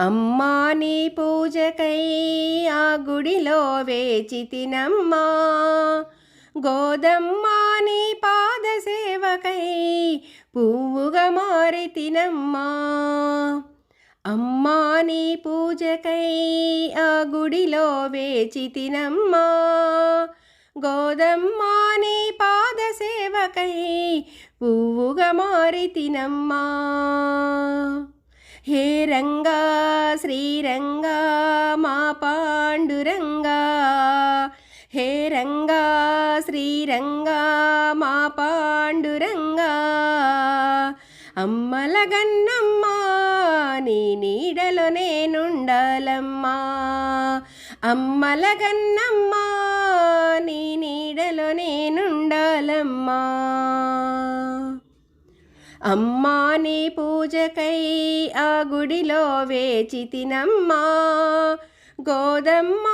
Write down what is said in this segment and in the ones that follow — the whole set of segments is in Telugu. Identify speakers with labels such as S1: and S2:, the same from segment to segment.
S1: అమ్మా నీ పూజకై ఆ గుడిలో వేచి తినమ్మా. గోదమ్మా నీ పాద సేవకై పువ్వుగా మారి తినమ్మా. అమ్మా నీ పూజకై ఆ గుడిలో వేచి తినమ్మా. గోదమ్మా నీ పాద సేవకై పువ్వుగా మారి తినమ్మా. హే రంగా శ్రీరంగా మా పాండురంగా. హే రంగా శ్రీరంగా మా పాండురంగా. అమ్మల గన్నమ్మా నీ నీడలో నేనుండాలమ్మా. అమ్మల గన్నమ్మా నీ నీడలో నేనుండాలమ్మా. అమ్మా నీ పూజకై ఆ గుడిలో వేచి తినమ్మా. గోదమ్మ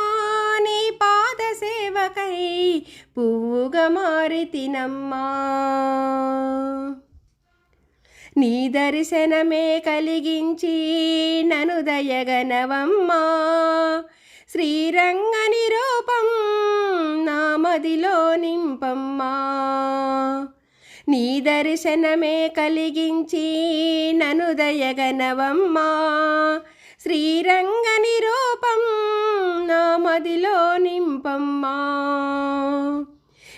S1: నీ పాద సేవకై పువ్వుగా మారి తినమ్మా. నీ దర్శనమే కలిగించి నను దయగనవమ్మా. శ్రీరంగని రూపం నా మదిలో నింపమ్మా. నీ దర్శనమే కలిగించి నను దయగనవమ్మా. శ్రీరంగ నిరూపం నా మదిలో నింపమ్మా.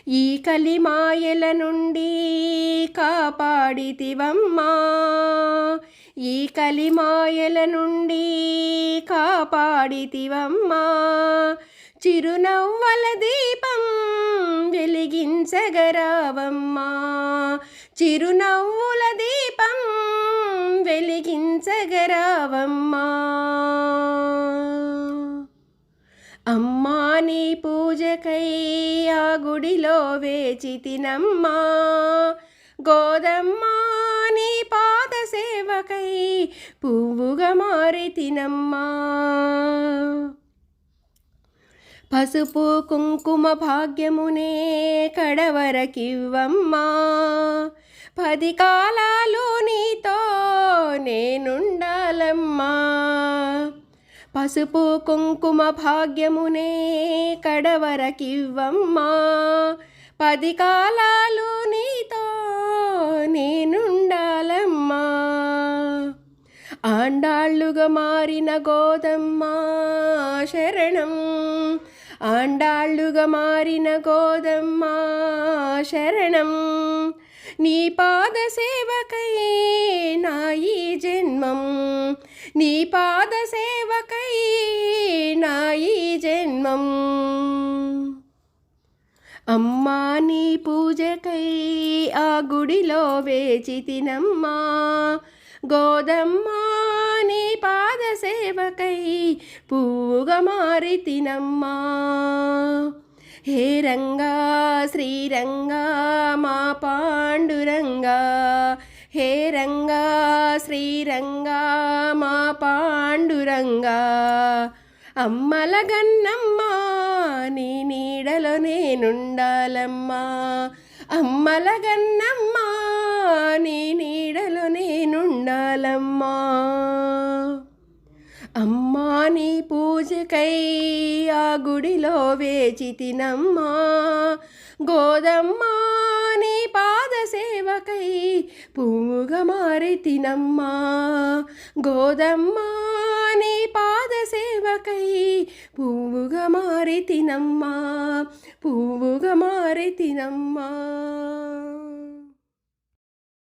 S1: ఈ కలిమాయల నుండి కాపాడితివమ్మా. ఈ కలిమాయల నుండి కాపాడితివమ్మా. చిరునవ్వల దీపం వెలిగించగరావమ్మా. చిరునవ్వుల దీపం వెలిగించగరావమ్మా. అమ్మా నీ పూజకై ఆ గుడిలో వేచి తినమ్మా. గోదమ్మా నీ పాద సేవకై పువ్వుగా మారి తినమ్మా. పసుపు కుంకుమ భాగ్యమునే కడవరకివ్వమ్మా. పది కాలాలు నీతో నేనుండాలమ్మా. పసుపు కుంకుమ భాగ్యమునే కడవరకివ్వమ్మా. పది కాలాలు నీతో నేనుండాలమ్మా. ఆండాళ్ళుగా మారిన గోదమ్మ శరణం. ఆండాళ్ళుగా మారిన గోదమ్మ శరణం. నీ పాద సేవకై నా ఈ జన్మం. నీ పాద సేవకై నా ఈ జన్మం. అమ్మా నీ పూజకై ఆ గుడిలో వేచి తినమ్మా. గోదమ్మా నీ పాద సేవకై పువ్వుగా మారి తినమ్మా. హే రంగా శ్రీరంగా మా పాండురంగా. హే రంగా శ్రీరంగా మా పాండురంగా. అమ్మల గన్నమ్మా నీ నీడలో నేనుండాలమ్మా. అమ్మల గన్నమ్మా పూజకై ఆ గుడిలో వేచి తినమ్మా గోదమ్మా నీ పాద సేవకై పువ్వుగా మారి తినమ్మా గోదమ్మా నీ పాద సేవకై పువ్వుగా మారి తినమ్మా పువ్వుగా మారి తినమ్మా